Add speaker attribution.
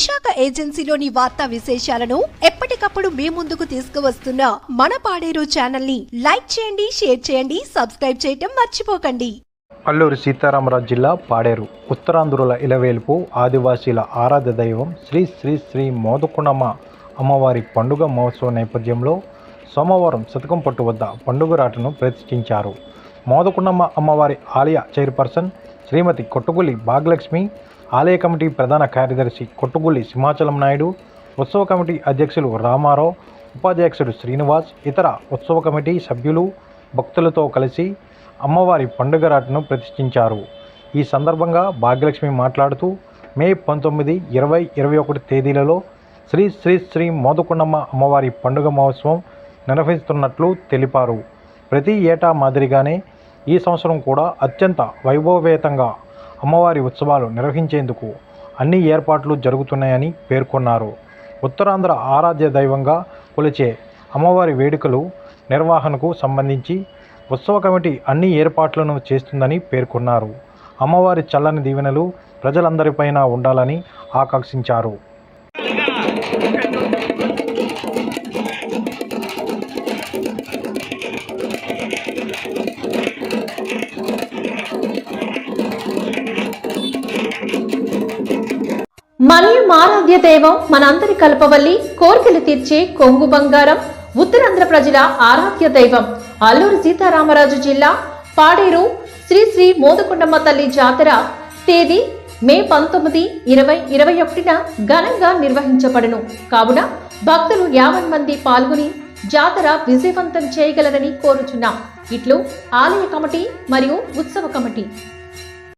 Speaker 1: విశాఖ ఏజెన్సీలోని వార్తా విశేషాలను ఎప్పటికప్పుడు మీ ముందుకు తీసుకువస్తున్న మన పాడేరు ఛానల్ని లైక్ చేయండి షేర్ చేయండి సబ్స్క్రైబ్ చేయటం మర్చిపోకండి.
Speaker 2: అల్లూరి సీతారామరాజు జిల్లా పాడేరు. ఉత్తరాంధ్రుల ఇలవేల్పు ఆదివాసీల ఆరాధ్య దైవం శ్రీ శ్రీ శ్రీ మోదకుణమ్మ అమ్మవారి పండుగ మహోత్సవం నేపథ్యంలో సోమవారం శతకంపట్టు వద్ద పండుగ రాటను ప్రతిష్ఠించారు. మోదకుణమ్మ అమ్మవారి ఆలయ చైర్పర్సన్ శ్రీమతి కొట్టుగులి భాగ్యలక్ష్మి ఆలయ కమిటీ ప్రధాన కార్యదర్శి కొట్టుగుల్లి సింహాచలం నాయుడు ఉత్సవ కమిటీ అధ్యక్షులు రామారావు ఉపాధ్యక్షుడు శ్రీనివాస్ ఇతర ఉత్సవ కమిటీ సభ్యులు భక్తులతో కలిసి అమ్మవారి పండుగ రాటను ప్రతిష్ఠించారు. ఈ సందర్భంగా భాగ్యలక్ష్మి మాట్లాడుతూ మే పంతొమ్మిది ఇరవై ఇరవై ఒకటి తేదీలలో శ్రీ శ్రీ శ్రీ మోదకొండమ్మ అమ్మవారి పండుగ మహోత్సవం నిర్వహిస్తున్నట్లు తెలిపారు. ప్రతి ఏటా మాదిరిగానే ఈ సంవత్సరం కూడా అత్యంత వైభవేతంగా అమ్మవారి ఉత్సవాలు నిర్వహించేందుకు అన్ని ఏర్పాట్లు జరుగుతున్నాయని పేర్కొన్నారు. ఉత్తరాంధ్ర ఆరాధ్య దైవంగా కొలిచే అమ్మవారి వేడుకలు నిర్వహణకు సంబంధించి ఉత్సవ కమిటీ అన్ని ఏర్పాట్లను చేస్తుందని పేర్కొన్నారు. అమ్మవారి చల్లని దీవెనలు ప్రజలందరిపైన ఉండాలని ఆకాంక్షించారు.
Speaker 3: మరియు మారాధ్య దైవం మనందరి కల్పవల్లి కోరికలు తీర్చే కొంగు బంగారం ఉత్తరాంధ్ర ప్రజల ఆరాధ్య దైవం అల్లూరు సీతారామరాజు జిల్లా పాడేరు శ్రీ శ్రీ మోదకొండమ్మ తల్లి జాతర తేదీ మే పంతొమ్మిది ఇరవై ఇరవై ఒకటిన ఘనంగా నిర్వహించబడును. కావున భక్తులు యాభై మంది పాల్గొని జాతర విజయవంతం చేయగలరని కోరుచున్నాం. ఇట్లు ఆలయ కమిటీ మరియు ఉత్సవ కమిటీ